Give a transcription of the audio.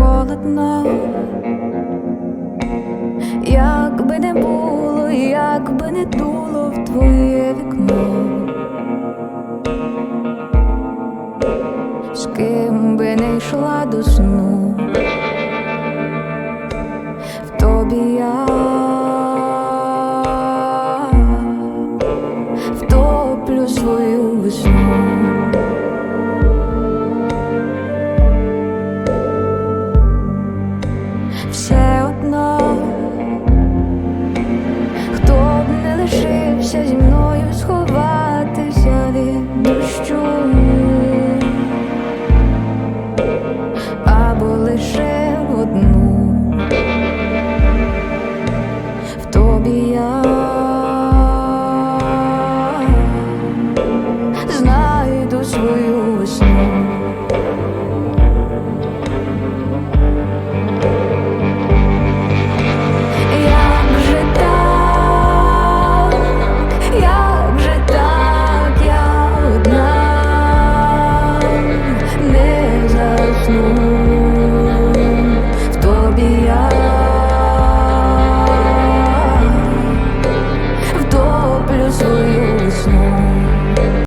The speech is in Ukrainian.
холодно, як би не було, як би не дуло в твоє вікно, з ким би не йшла до сну, в тобі я. Втоплю свою весну. все одно, хто б не лишився зі мною сховатися від дощу. Або лише одну. В тобі я. Знайду свою.